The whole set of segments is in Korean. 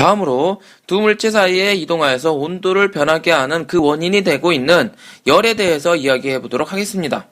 다음으로 두 물체 사이에 이동하여서 온도를 변하게 하는 그 원인이 되고 있는 열에 대해서 이야기해 보도록 하겠습니다.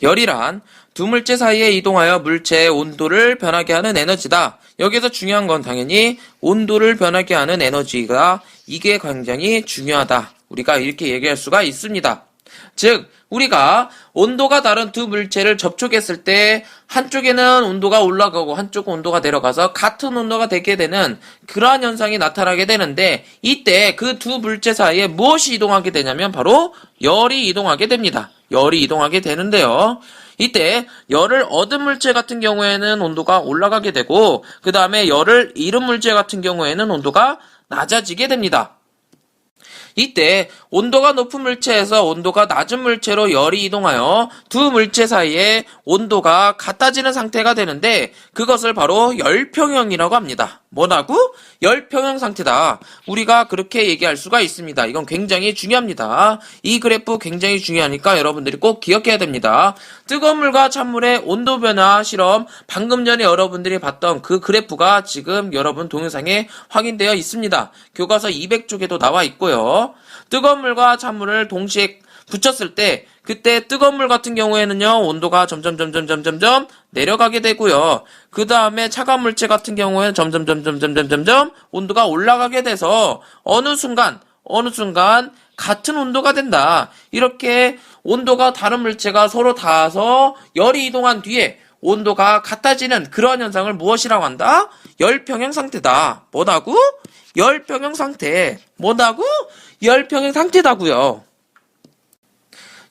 열이란 두 물체 사이에 이동하여 물체의 온도를 변하게 하는 에너지다. 여기서 중요한 건 당연히 온도를 변하게 하는 에너지가 이게 굉장히 중요하다. 우리가 이렇게 얘기할 수가 있습니다. 즉, 우리가 온도가 다른 두 물체를 접촉했을 때 한쪽에는 온도가 올라가고 한쪽은 온도가 내려가서 같은 온도가 되게 되는 그러한 현상이 나타나게 되는데 이때 그 두 물체 사이에 무엇이 이동하게 되냐면 바로 열이 이동하게 됩니다. 열이 이동하게 되는데요. 이때 열을 얻은 물체 같은 경우에는 온도가 올라가게 되고 그 다음에 열을 잃은 물체 같은 경우에는 온도가 낮아지게 됩니다. 이때 온도가 높은 물체에서 온도가 낮은 물체로 열이 이동하여 두 물체 사이에 온도가 같아지는 상태가 되는데 그것을 바로 열평형이라고 합니다. 뭐라고? 열평형 상태다. 우리가 그렇게 얘기할 수가 있습니다. 이건 굉장히 중요합니다. 이 그래프 굉장히 중요하니까 여러분들이 꼭 기억해야 됩니다. 뜨거운 물과 찬물의 온도 변화 실험 방금 전에 여러분들이 봤던 그 그래프가 지금 여러분 동영상에 확인되어 있습니다. 교과서 200쪽에도 나와 있고요. 뜨거운 물과 찬물을 동시에 붙였을 때 그때 뜨거운 물 같은 경우에는요 온도가 점점 점점 점점 점 내려가게 되고요 그 다음에 차가운 물체 같은 경우에는 점점 점점 점점 점점 온도가 올라가게 돼서 어느 순간 어느 순간 같은 온도가 된다 이렇게 온도가 다른 물체가 서로 닿아서 열이 이동한 뒤에 온도가 같아지는 그런 현상을 무엇이라고 한다? 열평형 상태다. 뭐다고? 열평형 상태. 뭐다고? 열평형 상태다고요.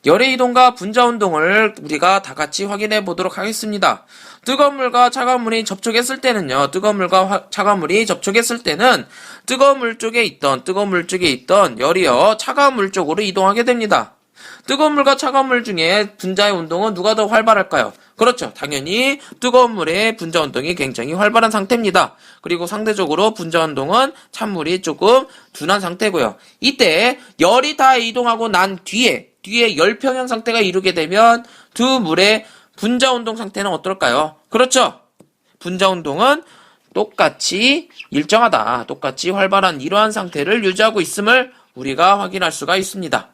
열의 이동과 분자 운동을 우리가 다 같이 확인해 보도록 하겠습니다. 뜨거운 물과 차가운 물이 접촉했을 때는요, 뜨거운 물과 화- 차가운 물이 접촉했을 때는 뜨거운 물 쪽에 있던, 뜨거운 물 쪽에 있던 열이요, 차가운 물 쪽으로 이동하게 됩니다. 뜨거운 물과 차가운 물 중에 분자의 운동은 누가 더 활발할까요? 그렇죠. 당연히 뜨거운 물의 분자 운동이 굉장히 활발한 상태입니다. 그리고 상대적으로 분자 운동은 찬물이 조금 둔한 상태고요. 이때 열이 다 이동하고 난 뒤에 뒤에 열평형 상태가 이루게 되면 두 물의 분자 운동 상태는 어떨까요? 그렇죠. 분자 운동은 똑같이 일정하다. 똑같이 활발한 이러한 상태를 유지하고 있음을 우리가 확인할 수가 있습니다.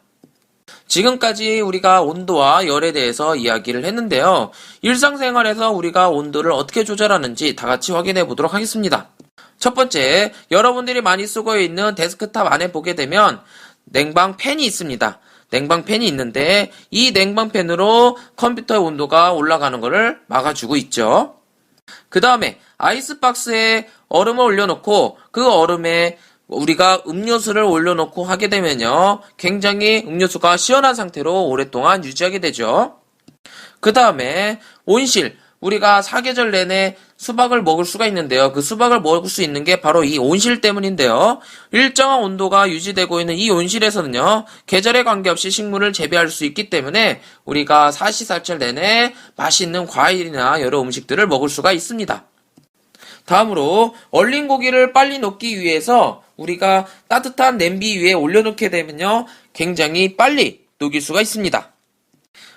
지금까지 우리가 온도와 열에 대해서 이야기를 했는데요. 일상생활에서 우리가 온도를 어떻게 조절하는지 다 같이 확인해 보도록 하겠습니다. 첫 번째, 여러분들이 많이 쓰고 있는 데스크탑 안에 보게 되면 냉방 팬이 있습니다. 냉방팬이 있는데 이 냉방팬으로 컴퓨터의 온도가 올라가는 것을 막아주고 있죠. 그 다음에 아이스박스에 얼음을 올려놓고 그 얼음에 우리가 음료수를 올려놓고 하게 되면요. 굉장히 음료수가 시원한 상태로 오랫동안 유지하게 되죠. 그 다음에 온실. 우리가 사계절 내내 수박을 먹을 수가 있는데요. 그 수박을 먹을 수 있는 게 바로 이 온실 때문인데요. 일정한 온도가 유지되고 있는 이 온실에서는요. 계절에 관계없이 식물을 재배할 수 있기 때문에 우리가 사시사철 내내 맛있는 과일이나 여러 음식들을 먹을 수가 있습니다. 다음으로 얼린 고기를 빨리 녹기 위해서 우리가 따뜻한 냄비 위에 올려놓게 되면요. 굉장히 빨리 녹일 수가 있습니다.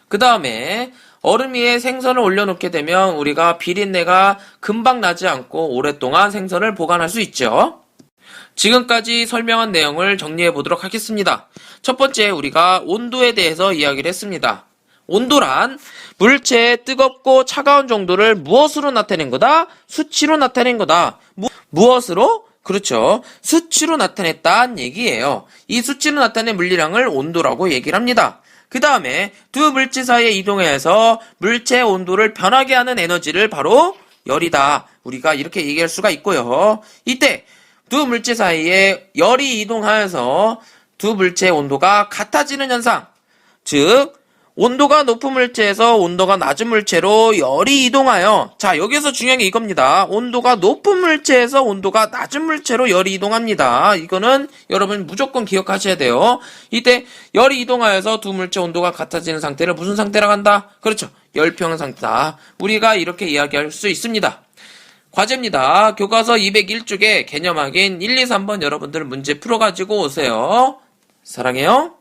그 다음에 얼음 위에 생선을 올려놓게 되면 우리가 비린내가 금방 나지 않고 오랫동안 생선을 보관할 수 있죠. 지금까지 설명한 내용을 정리해 보도록 하겠습니다. 첫 번째 우리가 온도에 대해서 이야기를 했습니다. 온도란 물체의 뜨겁고 차가운 정도를 무엇으로 나타낸 거다? 수치로 나타낸 거다. 무, 무엇으로? 그렇죠. 수치로 나타냈다는 얘기예요. 이 수치로 나타낸 물리량을 온도라고 얘기를 합니다. 그 다음에 두 물체 사이에 이동해서 물체의 온도를 변하게 하는 에너지를 바로 열이다. 우리가 이렇게 얘기할 수가 있고요. 이때 두 물체 사이에 열이 이동하여서 두 물체의 온도가 같아지는 현상. 즉, 온도가 높은 물체에서 온도가 낮은 물체로 열이 이동하여 자 여기서 중요한 게 이겁니다. 온도가 높은 물체에서 온도가 낮은 물체로 열이 이동합니다. 이거는 여러분 무조건 기억하셔야 돼요. 이때 열이 이동하여서 두 물체 온도가 같아지는 상태를 무슨 상태라고 한다? 그렇죠. 열평 상태다. 우리가 이렇게 이야기할 수 있습니다. 과제입니다. 교과서 201쪽에 개념 확인 1, 2, 3번 여러분들 문제 풀어가지고 오세요. 사랑해요.